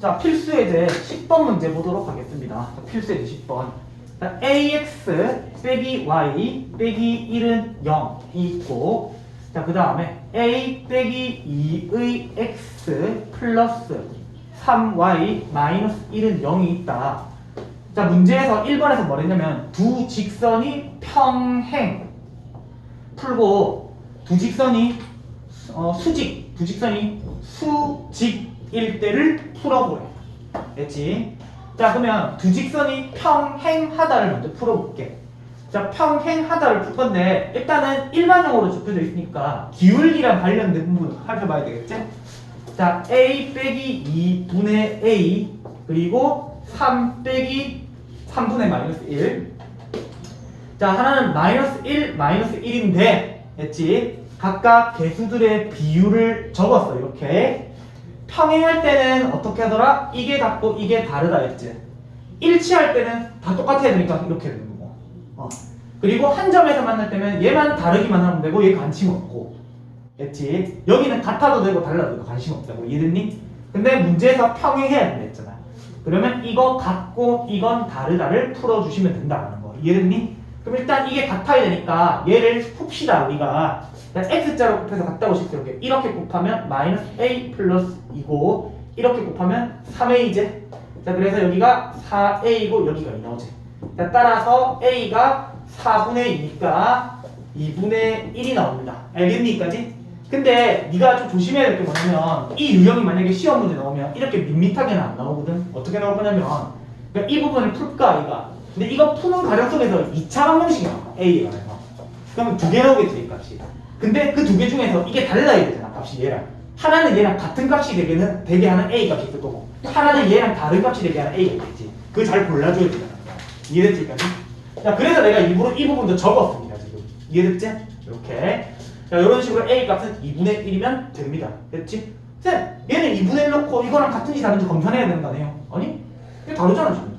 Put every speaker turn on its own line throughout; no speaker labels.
자, 필수 예제 10번 문제 보도록 하겠습니다. 자, 필수 예제 10번. 자, ax 빼기 y 빼기 1은 0이 있고 자, 그 다음에 a 빼기 2의 x 플러스 3y 마이너스 1은 0이 있다. 자, 문제에서 1번에서 뭐랬냐면 두 직선이 평행 풀고 두 직선이 어, 수직, 두 직선이 수직 일 때를 풀어보래. 됐지? 자, 그러면 두 직선이 평행하다를 먼저 풀어볼게. 자, 평행하다를 풀 건데, 일단은 일반형으로 좁혀져 있으니까, 기울기랑 관련된 부분을 살펴봐야 되겠지? 자, a 빼기 2분의 a, 그리고 3 빼기 3분의 마이너스 1. 자, 하나는 마이너스 1, 마이너스 1인데, 했지? 각각 개수들의 비율을 적었어, 이렇게. 평행할 때는 어떻게 하더라? 이게 같고 이게 다르다 했지. 일치할 때는 다 똑같아야 되니까 이렇게 되는 거고. 어. 그리고 한 점에서 만날 때는 얘만 다르기만 하면 되고 얘 관심 없고. 했지. 여기는 같아도 되고 달라도 되고 관심 없다고. 이해됐니? 근데 문제에서 평행해야 된다 했잖아. 그러면 이거 같고 이건 다르다를 풀어주시면 된다는 거. 이해됐니? 그럼 일단 이게 같아야 되니까 얘를 풉시다 우리가. 자, x자로 곱해서 같다고 싶죠 이렇게 이렇게 곱하면 마이너스 a 플러스 2고 이렇게 곱하면 3a제. 자 그래서 여기가 4a고 여기가 2 나오지. 자 따라서 a가 4분의 2니까 2분의 1이 나옵니다. 알겠니 이까지? 근데 네가 좀 조심해야 될 게 뭐냐면 이 유형이 만약에 시험 문제 나오면 이렇게 밋밋하게는 안 나오거든. 어떻게 나올 거냐면 그러니까 이 부분을 풀까 아이가 근데 이거 푸는 과정 속에서 2차 방정식이 나와 A가 나와 그러면 두 개 나오겠지 이 값이 근데 그 두 개 중에서 이게 달라야 되잖아 값이 얘랑 하나는 얘랑 같은 값이 되게는 되게 하는 A 값이 있을 거고 하나는 얘랑 다른 값이 되게 하는 A가 있겠지 그걸 잘 골라줘야 되잖아 이해됐지 까지 자 그래서 내가 일부러 이 부분도 적었습니다 지금 이해됐지? 이렇게 자 이런 식으로 A 값은 2분의 1이면 됩니다 됐지? 쌤 얘는 2분의 1 넣고 이거랑 같은지 다른지 검사해야 되는 거 아니에요? 아니? 이게 다르잖아 지금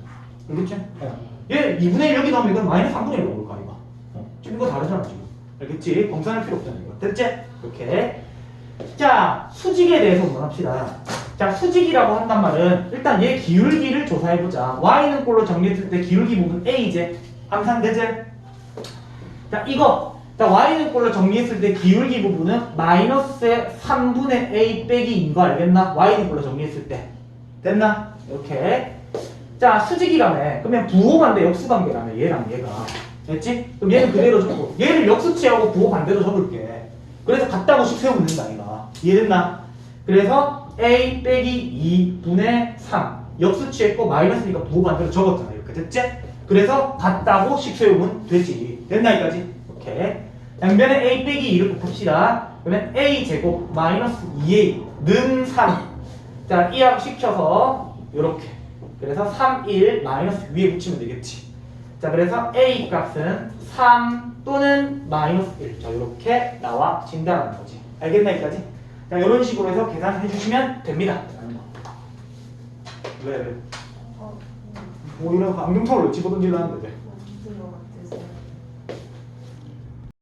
알겠지? 어. 얘 2분의 1 여기 넣으면 이건 마이너스 3분의 1 나올 거 아이가 어. 지금 이거 다르잖아 지금 알겠지? 검사할 필요 없잖아 이거 됐지? 이렇게 자 수직에 대해서 한번 합시다 자 수직이라고 한단 말은 일단 얘 기울기를 조사해보자 y는 꼴로 정리했을 때 기울기 부분 a제 항상 되지? 자 이거 자 y는 꼴로 정리했을 때 기울기 부분은 마이너스 3분의 a 빼기 2인 거 알겠나? y는 꼴로 정리했을 때 됐나? 이렇게 자 수직이라며 그러면 부호관대 역수 관계라며 얘랑 얘가 됐지? 그럼 얘는 그대로 적고 얘를 역수치하고 부호 반대로 적을게 그래서 같다고 식 세우면 된다 이가 이해됐나? 그래서 a 빼기 2분의 3 역수치했고 마이너스니까 부호 반대로 적었잖아 이렇게 됐지? 그래서 같다고 식 세우면 되지 됐나 이까지? 이렇게 양변에 a 빼기 2를 곱합시다 그러면 a 제곱 마이너스 2a 는 3. 자, 이항 시켜서 이렇게. 그래서 3, 1 마이너스 위에 붙이면 되겠지. 자, 그래서 a 값은 3 또는 마이너스 1. 자, 이렇게 나와진다는 거지. 알겠나 여기까지? 자, 이런 식으로 해서 계산해 주시면 됩니다. 왜, 왜? 뭐 이런 안경통을 집어던지려는 거지.